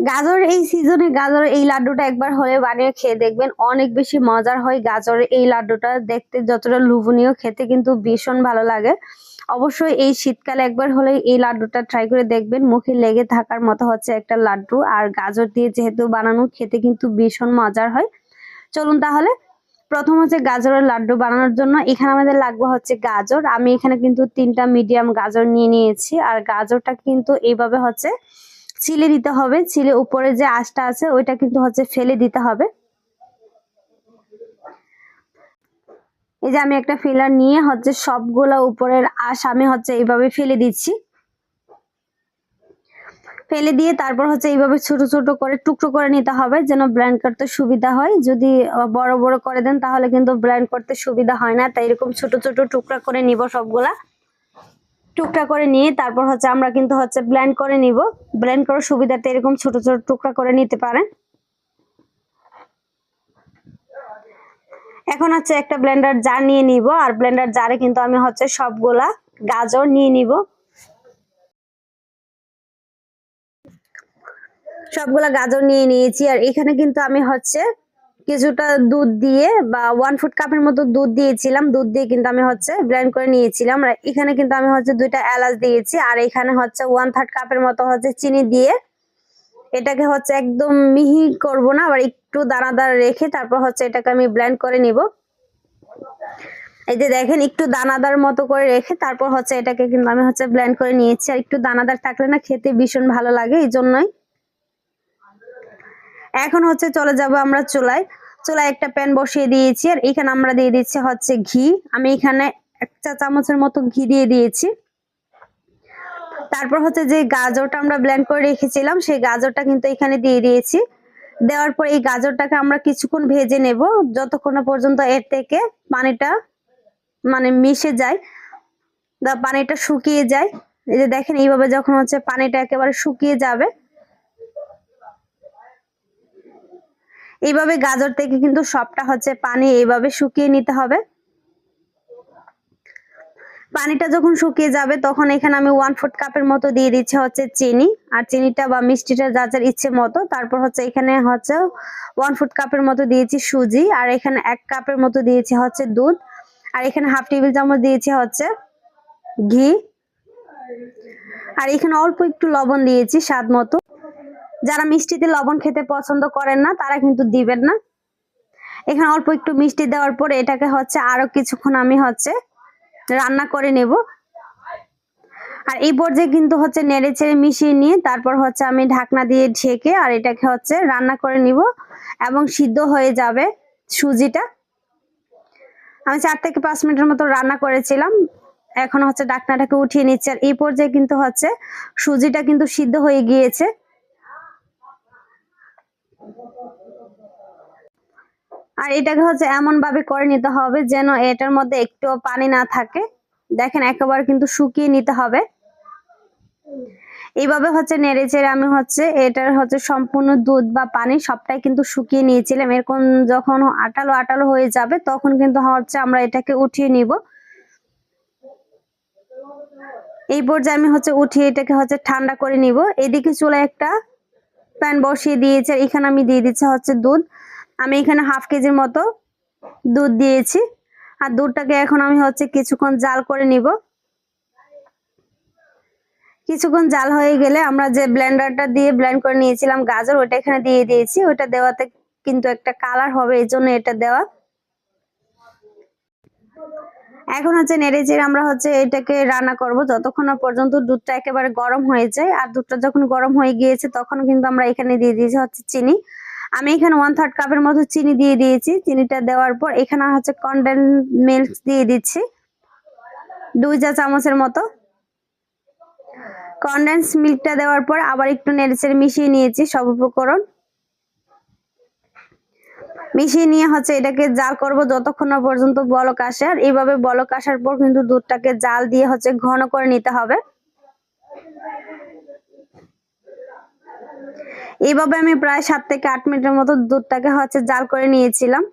গাজর, এই সিজনে গাজর এই লাড্ডুটা একবার হলে বানিয়ে খেয়ে দেখবেন। অনেক বেশি মজার হয় গাজরের এই লাড্ডুটা। দেখতে যতটা লুভনীয়, খেতে কিন্তু ভীষণ ভালো লাগে। অবশ্যই এই শীতকালে একবার হলে এই লাড্ডুটা ট্রাই করে দেখবেন। মুখে লেগে থাকার মতো হচ্ছে একটা লাড্ডু। আর গাজর দিয়ে যেহেতু বানানো, খেতে কিন্তু ভীষণ মজার হয়। চলুন তাহলে, প্রথম হচ্ছে গাজরের লাড্ডু বানানোর জন্য। এখানে আমাদের লাগবে হচ্ছে গাজর। আমি এখানে কিন্তু তিনটা মিডিয়াম গাজর নিয়ে নিয়েছি। আর গাজরটা কিন্তু এইভাবে হচ্ছে ছিলে দিতে হবে, ছিলে উপরে যে আঁশটা আছে ওইটা কিন্তু হচ্ছে ফেলে দিতে হবে। এই যে আমি একটা ফিলার নিয়ে হচ্ছে সবগুলা উপরের আঁশ আমি হচ্ছে এইভাবে ফেলে দিচ্ছি। ফেলে দিয়ে তারপর হচ্ছে এইভাবে ছোট ছোট করে টুকরো করে নিতে হবে যেন ব্লেন্ড করতে সুবিধা হয়। যদি বড় বড় করে দেন তাহলে কিন্তু ব্লেন্ড করতে সুবিধা হয় না। তাই এরকম ছোট ছোট টুকরা করে নিব সবগুলা। টুকরা করে নিয়ে, তারপর হচ্ছে আমরা কিন্তু হচ্ছে ব্লেন্ড করে নিব। ব্লেন্ড করার সুবিধাতে এরকম ছোট ছোট টুকরা করে নিতে পারেন। এখন হচ্ছে একটা ব্লেন্ডার জার নিয়ে নিব, আর ব্লেন্ডার জারে কিন্তু আমি হচ্ছে সবগুলা গাজর নিয়ে নিব। সবগুলা গাজর নিয়ে নিয়েছি, আর এখানে কিন্তু আমি হচ্ছে কিছুটা দুধ দিয়ে বা ওয়ান ফুট কাপের মতো দুধ দিয়েছিলাম। দুধ দিয়ে কিন্তু আমি হচ্ছে ব্লেন্ড করে নিয়েছিলাম। আর এখানে কিন্তু আমি হচ্ছে দুইটা এলাচ দিয়েছি। আর এখানে হচ্ছে ওয়ান থার্ড কাপের মতো হচ্ছে চিনি দিয়ে এটাকে হচ্ছে একদম মিহি করব না, আবার একটু দানাদার রেখে তারপর হচ্ছে এটাকে আমি ব্লেন্ড করে নিব। এই যে দেখেন, একটু দানাদার মতো করে রেখে তারপর হচ্ছে এটাকে কিন্তু আমি হচ্ছে ব্লেন্ড করে নিয়েছি। আর একটু দানাদার থাকলে না খেতে ভীষণ ভালো লাগে, এই জন্যই। এখন হচ্ছে চলে যাব আমরা চুলায়। চুলায় একটা প্যান বসিয়ে দিয়েছি আর এখানে আমরা দিয়ে দিচ্ছি হচ্ছে ঘি। আমি এখানে এক চা চামচের মতো ঘি দিয়ে দিয়েছি। তারপর হচ্ছে যে গাজরটা আমরা ব্ল্যান্ড করে রেখেছিলাম, সেই গাজরটা কিন্তু এখানে দিয়ে দিয়েছি। দেওয়ার পর এই গাজরটাকে আমরা কিছুক্ষণ ভেজে নেব। যতক্ষণ পর্যন্ত এর থেকে পানিটা মানে মিশে যায় পানিটা শুকিয়ে যায়। এই যে দেখেন, এইভাবে যখন হচ্ছে পানিটা একেবারে শুকিয়ে যাবে এইভাবে গাজর থেকে কিন্তু সবটা হচ্ছে পানি এইভাবে শুকিয়ে নিতে হবে। পানিটা যখন শুকিয়ে যাবে তখন এখানে আমি ওয়ান ফুট কাপের মতো দিয়ে দিচ্ছি হচ্ছে চিনি। আর চিনিটা বা মিষ্টিটা যা যার ইচ্ছে মতো। তারপর হচ্ছে এখানে হচ্ছে ওয়ান ফুট কাপের মতো দিয়েছি সুজি। আর এখানে এক কাপের মতো দিয়েছি হচ্ছে দুধ। আর এখানে হাফ টেবিল চামচ দিয়েছি হচ্ছে ঘি। আর এখানে অল্প একটু লবণ দিয়েছি স্বাদ মতো। যারা মিষ্টিতে লবণ খেতে পছন্দ করেন না, তারা কিন্তু দিবেন না। এখানে অল্প একটু মিষ্টি দেওয়ার পরে এটাকে হচ্ছে আরও কিছুক্ষণ আমি হচ্ছে রান্না করে নেব। আর এই পর্যায়ে কিন্তু হচ্ছে নেড়ে চেড়ে মিশিয়ে নিয়ে তারপর হচ্ছে আমি ঢাকনা দিয়ে ঢেকে আর এটাকে হচ্ছে রান্না করে নিব এবং সিদ্ধ হয়ে যাবে সুজিটা। আমি চার থেকে পাঁচ মিনিটের মতো রান্না করেছিলাম। এখন হচ্ছে ঢাকনাটাকে উঠিয়ে নিচ্ছে আর এই পর্যায়ে কিন্তু হচ্ছে সুজিটা কিন্তু সিদ্ধ হয়ে গিয়েছে। আর এটাকে হচ্ছে এমন ভাবে করে নিতে হবে যেন এটার মধ্যে একটু পানি না থাকে। দেখেন, একেবারে কিন্তু শুকিয়ে নিতে হবে। এইভাবে হচ্ছে নেড়ে চেড়ে আমি হচ্ছে এটার হচ্ছে সম্পূর্ণ দুধ বা পানি সবটাই কিন্তু শুকিয়ে নিয়েছিলাম। এরকম যখন আটালো আটালো হয়ে যাবে, তখন কিন্তু হচ্ছে আমরা এটাকে উঠিয়ে নিব। এই পর্যায়ে আমি হচ্ছে উঠিয়ে এটাকে হচ্ছে ঠান্ডা করে নিব। এদিকে চুলায় একটা প্যান বসিয়ে দিয়েছি আর এখানে আমি দিয়ে দিচ্ছি হচ্ছে দুধ। আমি এখানে হাফ কেজির মতো দুধ দিয়েছি। আর দুধটাকে এখন আমি হচ্ছে কিছুক্ষণ জাল করে নিব। কিছুক্ষণ জাল হয়ে গেলে আমরা যে ব্লেন্ডারটা দিয়ে ব্লেন্ড করে নিয়েছিলাম গাজর, ওটা এখানে দিয়ে দিয়েছি। ওটা দেওয়াতে কিন্তু একটা কালার হবে এই জন্য এটা দেওয়া। এখন হচ্ছে নেড়ে চেড়ে আমরা হচ্ছে এটাকে রান্না করব। যতক্ষণ না পর্যন্ত দুধটা একেবারে গরম হয়ে যায়, আর দুধটা যখন গরম হয়ে গিয়েছে তখন কিন্তু আমরা এখানে দিয়ে দিয়েছি হচ্ছে চিনি। আমি এখানে ওয়ান থার্ড কাপের মতো চিনি দিয়ে দিয়েছি। চিনিটা দেওয়ার পর এখানে হচ্ছে কন্ডেন্স মিল্ক দিয়ে দিচ্ছি। দুই চা চামচের মতো। কন্ডেন্স মিল্কটা দেওয়ার পর আবার একটু নেড়েচেড়ে মিশিয়ে নিয়েছি সব উপকরণ। মিশিয়ে নিয়ে হচ্ছে এটাকে জাল করব যতক্ষণ না পর্যন্ত বলক আসে। আর এইভাবে বলক আসার পর কিন্তু দুধটাকে জাল দিয়ে হচ্ছে ঘন করে নিতে হবে। এইভাবে আমি প্রায় সাত থেকে আট মিনিটের মতো দুধটাকে হচ্ছে জাল করে নিয়েছিলাম।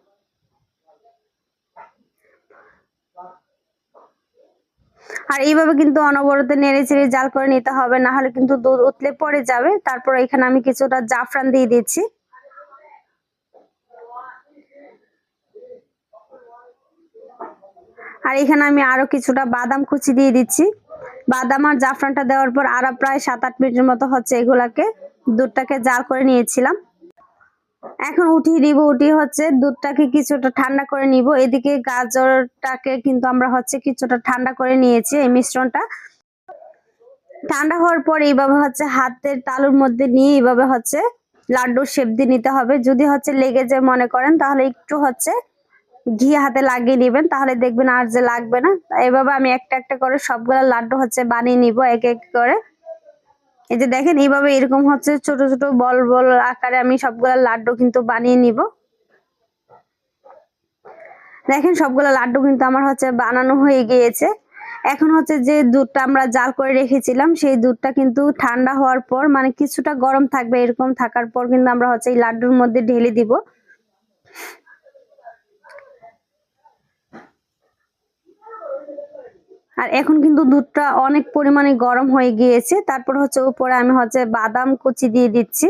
আর এইভাবে কিন্তু অনবরত নেড়ে চেড়ে জাল করে নিতে হবে, না হলে কিন্তু দুধ উতলে পড়ে যাবে। তারপর এখানে আমি কিছুটা জাফরান দিয়ে দিচ্ছি। আর এখানে আমি আরও কিছুটা বাদাম কুচি দিয়ে দিচ্ছি। বাদাম আর জাফরানটা দেওয়ার পর আরও প্রায় সাত আট মিনিটের মতো হচ্ছে এগুলাকে দুধটাকে জাল করে নিয়েছিলাম। এখন উঠিয়ে দিব, উঠিয়ে হচ্ছে দুধটাকে কিছুটা ঠান্ডা করে নিব। এদিকে গাজরটাকে কিন্তু আমরা হচ্ছে কিছুটা ঠান্ডা করে নিয়েছি এই মিশ্রণটা। ঠান্ডা হওয়ার পর এইভাবে হচ্ছে হাতের তালুর মধ্যে নিয়ে এইভাবে হচ্ছে লাড্ডুর শেপ দিয়ে নিতে হবে। যদি হচ্ছে লেগে যায় মনে করেন, তাহলে একটু হচ্ছে ঘি হাতে লাগিয়ে নেবেন তাহলে দেখবেন আর যে লাগবে না। এভাবে আমি একটা একটা করে সবগুলা লাড্ডু হচ্ছে বানিয়ে নিব, এক এক করে। এই যে দেখেন, এইভাবে এরকম হচ্ছে ছোট ছোট বল বল আকারে আমি সবগুলা লাড্ডু কিন্তু বানিয়ে নিব। দেখেন, সবগুলা লাড্ডু কিন্তু আমার হচ্ছে বানানো হয়ে গিয়েছে। এখন হচ্ছে যে দুধটা আমরা জাল করে রেখেছিলাম, সেই দুধটা কিন্তু ঠান্ডা হওয়ার পর মানে কিছুটা গরম থাকবে এরকম থাকার পর কিন্তু আমরা হচ্ছে এই লাড্ডুর মধ্যে ঢেলে দিব। আর এখন কিন্তু দুধটা অনেক পরিমাণে গরম হয়ে গিয়েছে। তারপর হচ্ছে উপরে আমি হচ্ছে বাদাম কুচি দিয়ে দিচ্ছি।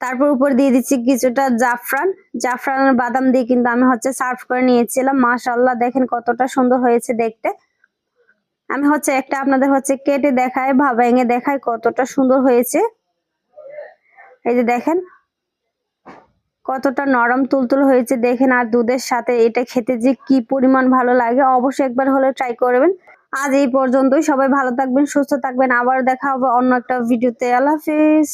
তারপর উপর দিয়ে দিচ্ছি কিছুটা জাফরান। জাফরান বাদাম দিয়ে কিন্তু আমি হচ্ছে সার্ভ করে নিয়েছিলাম। মাশাল্লাহ দেখেন কতটা সুন্দর হয়েছে দেখতে। আমি হচ্ছে একটা আপনাদের হচ্ছে কেটে দেখায় বা ভেঙে দেখায় কতটা সুন্দর হয়েছে। এই যে দেখেন কতটা নরম তুলতুল হয়েছে দেখেন আর দুধের সাথে এটা খেতে যে কি পরিমাণ ভালো লাগে, অবশ্যই একবার হলে ট্রাই করবেন। আজ এই পর্যন্তই, সবাই ভালো থাকবেন, সুস্থ থাকবেন আবার দেখা হবে অন্য একটা ভিডিওতে আল্লাহ হাফিজ।